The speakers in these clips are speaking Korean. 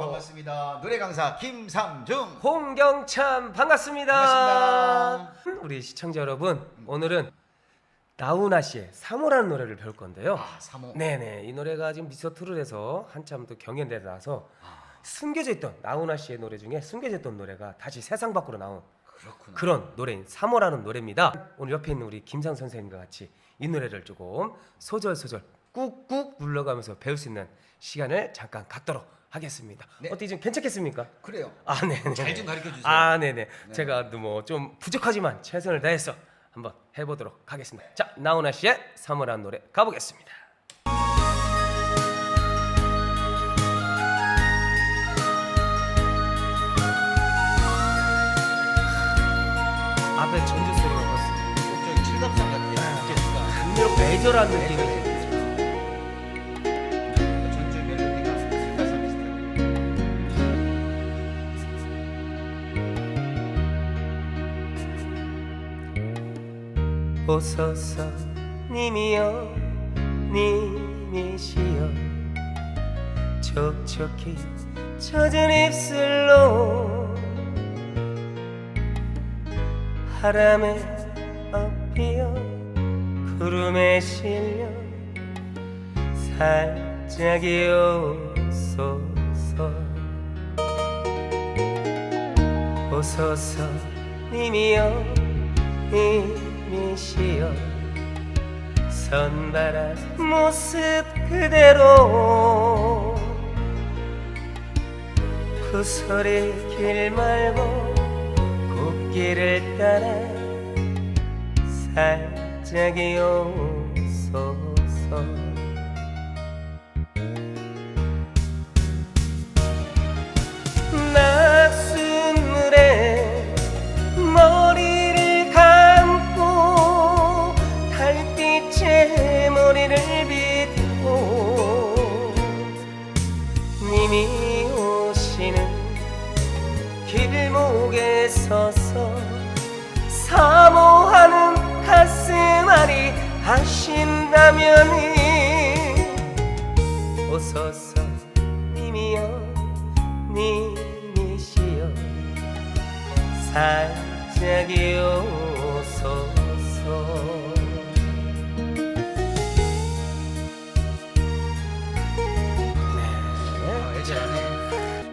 반갑습니다. 노래 강사 김삼중. 홍경찬 반갑습니다. 반갑습니다. 우리 시청자 여러분, 오늘은 나훈아 씨의 사모라는 노래를 배울 건데요. 아, 3호. 네네, 이 노래가 지금 미스터 트롯에서 한참 또 경연대에 나서 숨겨져 있던 나훈아 씨의 노래 중에 숨겨져 있던 노래가 다시 세상 밖으로 나온 그렇구나. 그런 노래인 사모라는 노래입니다. 오늘 옆에 있는 우리 김상 선생님과 같이 이 노래를 조금 소절 소절 꾹꾹 눌러가면서 배울 수 있는 시간을 잠깐 갖도록 하겠습니다. 네. 어떻게 좀 괜찮겠습니까? 그래요. 아, 네. 잘 좀 가르쳐 주세요. 아, 네네. 제가 뭐좀 부족하지만 최선을 다해서 한번 해보도록 하겠습니다. 자, 나훈아 씨의 사모라는 노래 가보겠습니다. 앞에 전주 소리가 벌써 저기 칠갑산 같아요. 감미롭고 애절한 느낌이 오소서 님이여 님이시여. 촉촉히 젖은 입술로 바람에 엎이어 구름에 실려 살짝이 오소서. 오소서 님이여 님 이시여 선바람 모습 그대로 그 소리 길 말고 꽃길을 따라 살짝이 오소서 서서 사모하는 가슴앓이 하신다면은 오소서 님이여 님이시여 살짝이 오소서 아, 애절하네.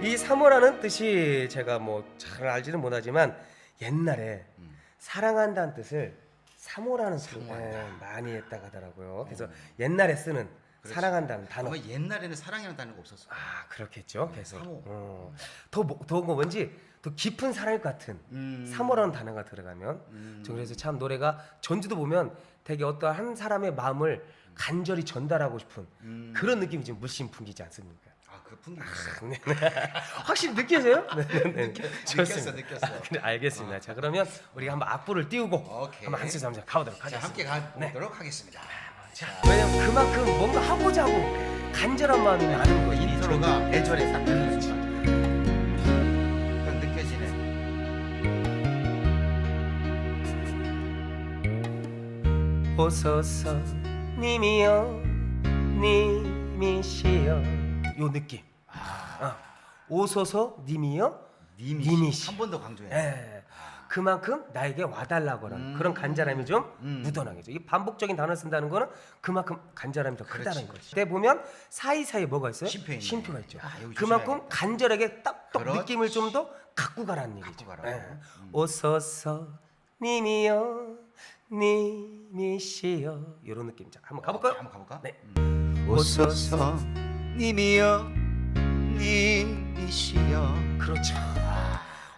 이 사모라는 뜻이 제가 뭐 잘 알지는 못하지만 옛날에 음. 사랑한다는 뜻을 사모라는 사모한다. 예, 많이 했다고 하더라고요. 그래서 옛날에 쓰는 그렇지. 사랑한다는 단어. 아마 옛날에는 사랑이라는 단어가 없었어. 아 그렇겠죠. 계속. 사모. 어. 더더 뭐, 왠지 더 깊은 사랑 같은 음. 사모라는 단어가 들어가면 음. 저 그래서 참 노래가 전주도 보면 되게 어떠한 한 사람의 마음을 간절히 전달하고 싶은 음. 그런 느낌이 지금 물씬 풍기지 않습니까? 아, 그 풍기 있어. 네. 확실히 느껴져요? 네, 네, 네. 느꼈어, 좋습니다. 느꼈어. 아, 그래, 알겠습니다. 자 그러면 우리가 한번 악보를 띄우고 오케이. 한번 한 소절 한번 가보도록 자, 하겠습니다. 함께 가보도록 하겠습니다. 자, 왜냐면 그만큼 뭔가 하고자 하고 간절한 마음이 많은 거예요. 이 인트로가 애절해 딱 듣는 순간. 딱 느껴지네. 오소서 님이여 님이시여 요 느낌. 아, 오소서 님이여 님이 님이시. 한 번 더 강조해. 예. 그만큼 나에게 와달라고는 음. 그런 간절함이 좀 음. 묻어나겠죠. 이 반복적인 단어 쓴다는 거는 그만큼 간절함이 더 크다는 그렇지. 거죠. 그때 보면 사이사이 뭐가 있어요? 있네. 쉼표가 있죠. 아, 여기 그만큼 조심해야겠다. 간절하게 딱딱 그렇지. 느낌을 좀 더 갖고 가라는 얘기죠. 갖고 가라고. 예. 음. 오소서 님이여 님이시여 이런 느낌. 자, 한번 가볼까요? 어, 한번 가볼까? 네. 음. 오소서 님이여 님이시여 그렇죠.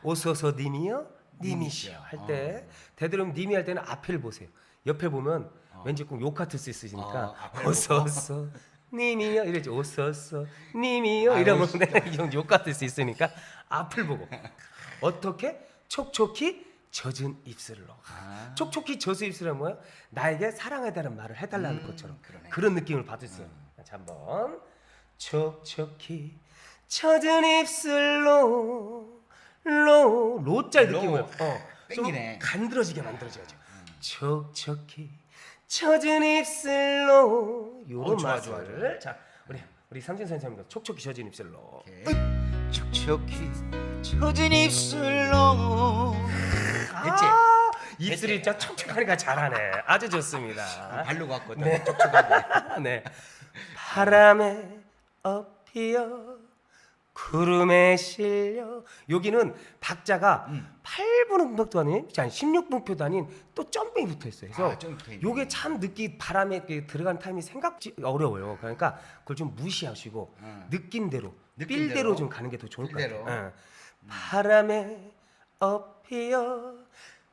오소서 님이여 님이시여 님이시여. 할때 되도록 님이 할 때는 앞을 보세요. 옆에 보면 어. 왠지 꼭 욕 같을 수 있으니까 어. 오소서 님이여 이러지 오소서 아유, 이러면 진짜. 이건 욕 같을 수 있으니까 앞을 보고 어떻게 촉촉히 젖은 입술로 아. 촉촉히 젖은 입술은 뭐예요? 나에게 사랑하다는 말을 해달라는 음, 것처럼. 그런 느낌을 수 있어요. 자 한번 촉촉히 젖은 입술로 로 로자 로. 느낌을 어, 좀 땡기네. 간드러지게 만들어줘야죠. 촉촉히 젖은 입술로 요런 어, 좋아, 좋아, 마술을 자 우리 우리 삼진 선생님도 촉촉히 젖은 입술로 오케이. 촉촉히 젖은 입술로 됐지? 아, 입술이 진짜 촉촉하니까 잘하네. 아주 좋습니다. 바르고 왔거든 네. 촉촉하게 네. 바람에 엎이어 구름에 실려 여기는 박자가 음. 8분 음박도 아닌 아니 16분표도 아닌 또 점핑이 붙어 있어요. 그래서 아, 있네. 요게 참 느끼 바람에 이렇게 들어가는 타임이 생각지 어려워요. 그러니까 그걸 좀 무시하시고 음. 느낀 대로 느낀 빌대로 대로. 좀 가는 게 더 좋을 것. 같아요. 응. 바람에 엎이어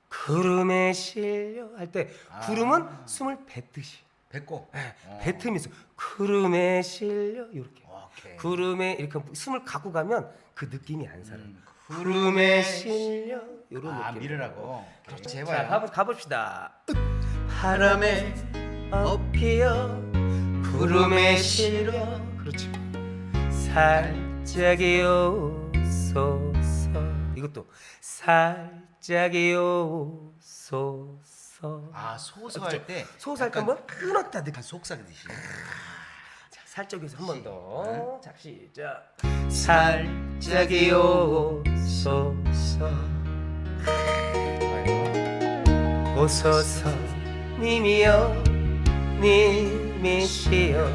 구름에 실려 할 때 아. 구름은 숨을 뱉듯이 뱉고 네, 어. 뱉으면서 구름에 실려? 이렇게. 오케이. 구름에 이렇게 숨을 갖고 가면 그 느낌이 안 살아. 음, 구름에 실려? 이런 아 느낌. 밀으라고. 오케이. 자, 제발 가보, 가봅시다. 바람에 엎이어 구름에 실려. 그렇지. 살짝이 오소서. 이것도 살짝이 오소서. 아 소서 할때 소살 때 한번 끊었다 느낌. 약간 속삭이듯이. 자, 살짝 여기서 한번 네. 더. 자, 시작. 살짝이 오소서 오소서 님이여 님이시여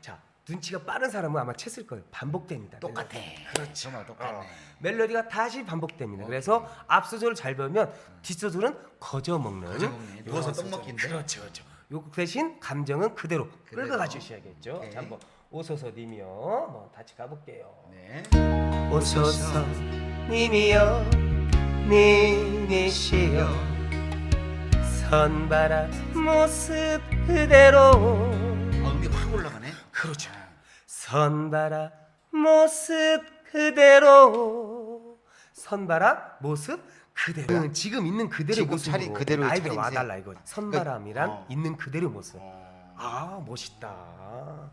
자, 눈치가 빠른 사람은 아마 챘을 거예요. 반복됩니다. 똑같아 그렇죠. 정말 똑같네 어, 멜로디가 다시 반복됩니다. 그래서 앞 소절을 잘 배우면 뒷 소절은 거저 먹는. 거저 먹네. 누워서 떡 먹기인데. 그렇죠, 그렇죠. 요 대신 감정은 그대로 그대로. 끌어가 주셔야겠죠. 오케이. 자, 한번 오소서 님이요. 뭐 같이 가볼게요. 네 오소서 님이여 님이시여 선바라 모습 그대로 아, 음이 확 올라가네 그렇죠. 선바라 모습 그대로 선바라 모습 그대로 응, 지금 있는 그대로 지금 모습으로 차린 그대로의 나에게 차림새. 와달라 이거 선바람이란 어. 있는 그대로 모습 어. 아 멋있다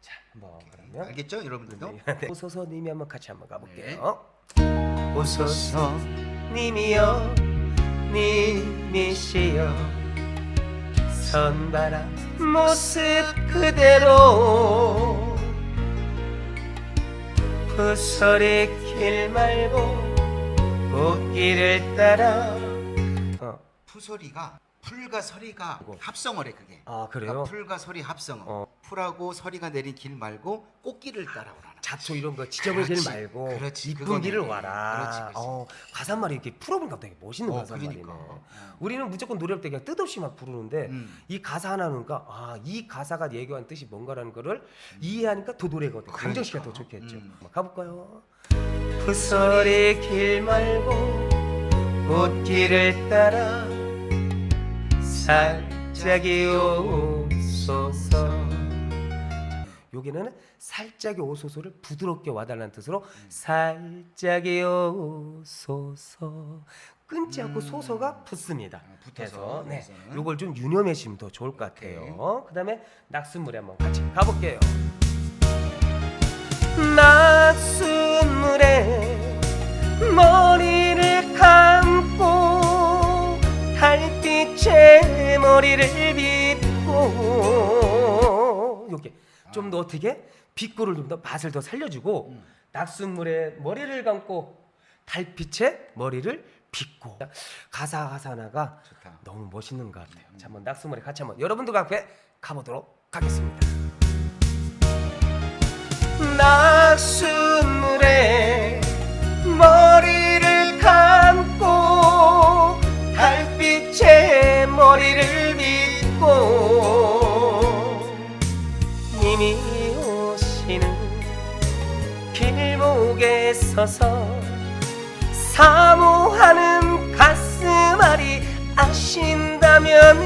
자 한번 그러면 알겠죠 여러분들도 네. 오소서 님이 한번 같이 한번 가볼게요. 네. 오소서 님이여 님이시여 선바라 모습 그대로 부설의 길 말고 꽃길을 따라 어, 푸소리가 풀과 서리가 이거. 합성어래 그게 아 그래요? 그러니까 풀과 서리 합성어 어. 풀하고 서리가 내린 길 말고 꽃길을 따라오라는 자초 이런 거 지저분한 길 그렇지, 말고 그렇지, 이쁜 그거네. 길을 와라. 그렇지, 그렇지. 어, 가사말이 이렇게 풀어보니까 되게 멋있는 어, 가사말이네. 그러니까. 어. 우리는 무조건 노래할 때 그냥 뜻없이 막 부르는데 음. 이 가사 하나는가 아, 이 가사가 얘기한 뜻이 뭔가라는 거를 이해하니까 더 노래거든. 감정시가 더 그러니까. 좋겠죠. 음. 한번 가볼까요? 푸설의 길 말고 꽃길을 따라 살짝이 오소서 여기는 살짝이 오소서를 부드럽게 와달라는 뜻으로 살짝이 오소서 끊지 않고 소서가 붙습니다. 아, 붙어서, 네. 요걸 좀 유념해주시면 더 좋을 것 같아요. 그다음에 낙순물에 한번 같이 가볼게요. 낙순 머리를 감고 달빛에 머리를 빗고 이렇게 좀 더 어떻게 빗고를 좀 더 맛을 더 살려주고 음. 낙순물에 머리를 감고 달빛에 머리를 빗고 가사 가사 하나가 좋다 너무 멋있는 것 같아요. 자, 한번 낙수머리 같이 한번 여러분들과 함께 가보도록 하겠습니다. 낙수물에 님이 오시는 길목에 서서 사모하는 가슴앓이 아신다면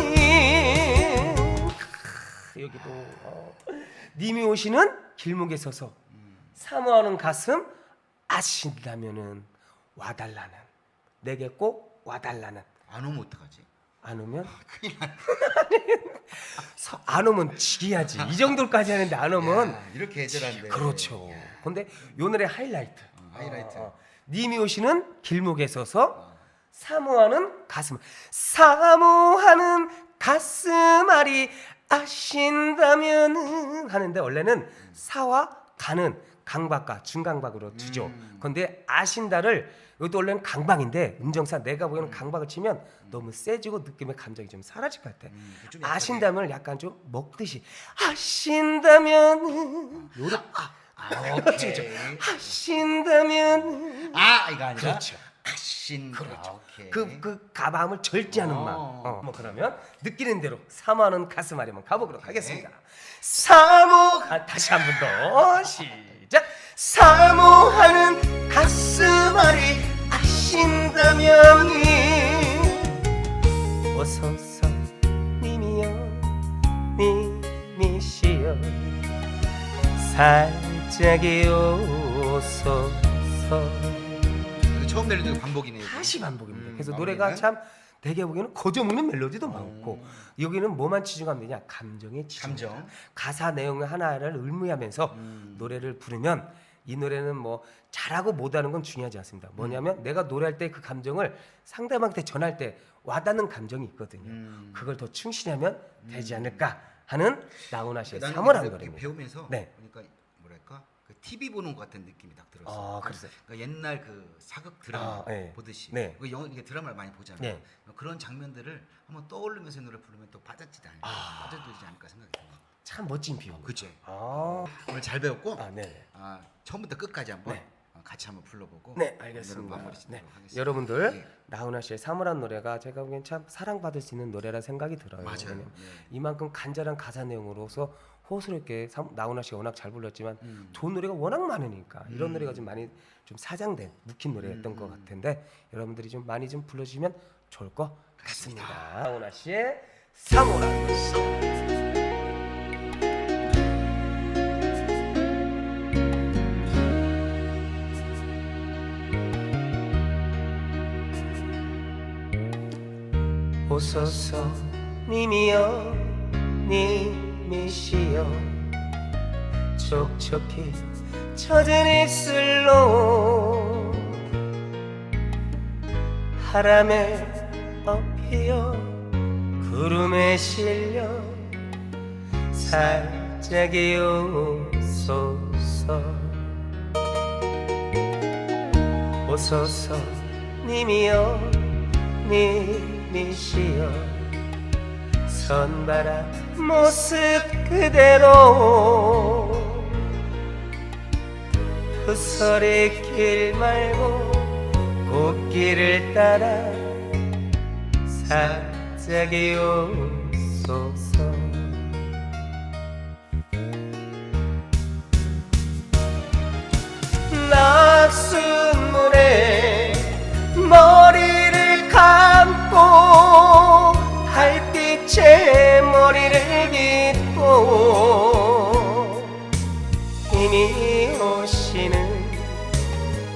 여기도 어, 님이 오시는 길목에 서서 사모하는 가슴 아신다면은 와달라는 내게 꼭 와달라는. 안 오면 어떡하지 안 오면 큰일 나 서- 안 오면 지기야지 이 정도까지 하는데 안 오면 야, 이렇게 애절한데 그렇죠. 야. 근데 요 노래 하이라이트. 어, 하이라이트. 님이 오시는 길목에 서서 사모하는 가슴, 사모하는 가슴앓이 아신다면은 하는데 원래는 사와 가는 강박과 중강박으로 주죠. 음. 근데 아신다를 이것도 원래는 강박인데 음정사 내가 보기에는 강박을 치면 너무 세지고 느낌의 감정이 좀 사라질 것 같아. 음, 좀 약하게. 아신다면 약간 좀 먹듯이 아신다면 요렇게 아, 그렇죠, 오케이. 하신다면 아 이거 아니라 그렇죠. 아신 그렇죠. 아, 오케이. 그, 그 가마음을 절제하는 어. 마음. 어, 뭐 그러면 느끼는 대로 사모하는 가슴 아리만 가보도록. 하겠습니다. 사모 아, 다시 한 번 더 시작. 사모 살짝이 오소서 이거 처음 멜로디가 반복이네요. 다시 반복입니다. 음, 그래서 마무리는? 노래가 참 되게 보기에는 거저먹는 멜로디도 음. 많고 여기는 뭐만 치중하면 되냐 감정에 치중. 감정. 가사 내용 하나를 의무하면서 음. 노래를 부르면 이 노래는 뭐 잘하고 못하는 건 중요하지 않습니다. 뭐냐면 내가 노래할 때 그 감정을 상대방한테 전할 때 와닿는 감정이 있거든요. 음. 그걸 더 충실하면 되지 않을까 하는 나훈아 씨의 나는 사모라는 이렇게 노래입니다. 배우면서 네. 그러니까 뭐랄까 그 TV 보는 것 같은 느낌이 딱 들었어. 아, 그랬어요? 그러니까 옛날 그 사극 드라마 아, 네. 보듯이. 네. 그 영화 이게 드라마를 많이 보잖아요. 네. 그런 장면들을 한번 떠올리면서 노래 부르면 또 빠졌지 않을까, 아. 빠져들지 않을까 생각이 듭니다. 참 멋진 비유입니다. 그치? 아, 오늘 잘 배웠고 아 네. 아, 처음부터 끝까지 한번 네. 어, 같이 한번 불러보고 네, 알겠습니다. 마무리 네. 짓도록 하겠습니다. 여러분들 네. 나훈아 씨의 사물한 노래가 제가 보기엔 참 사랑받을 수 있는 노래라 생각이 들어요. 맞아요. 왜냐면 네. 이만큼 간절한 가사 내용으로서 호소롭게 사- 나훈아 씨가 워낙 잘 불렀지만 음. 좋은 노래가 워낙 많으니까 이런 음. 노래가 좀 많이 좀 사장된 묵힌 노래였던 음. 것 같은데 여러분들이 좀 많이 좀 불러주시면 좋을 것 같습니다. 나훈아 씨의 사물한 오소서 님이여 님이시여. 촉촉히 젖은 입술로 바람에 엎이어 구름에 실려 살짝이 오소서. 오소서 님이여 님 이시여. 선바람 모습 그대로 푸서리 길 말고 꽃길을 따라 살짝이 오소서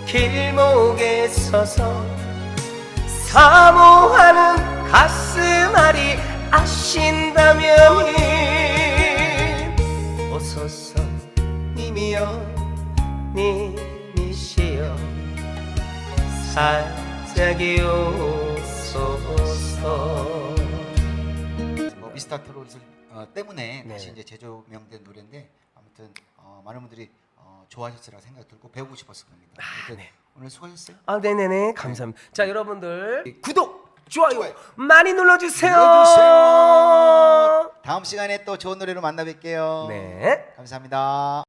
길목에 서서 사모하는 가슴앓이 아신다면 오소서 님이여 님이시여 살짝이 오소서 뭐 미스터 트롯 어, 때문에 네. 다시 이제 재조명된 노래인데 아무튼 어, 많은 분들이 어, 좋아하셨으라 생각이 들고 배우고 싶었을 겁니다. 아무튼 네. 오늘 수고하셨어요. 아 네네네 감사합니다 자 여러분들 구독 좋아요, 좋아요. 많이 눌러주세요 눌러주세요. 다음 시간에 또 좋은 노래로 만나 뵐게요. 네 감사합니다.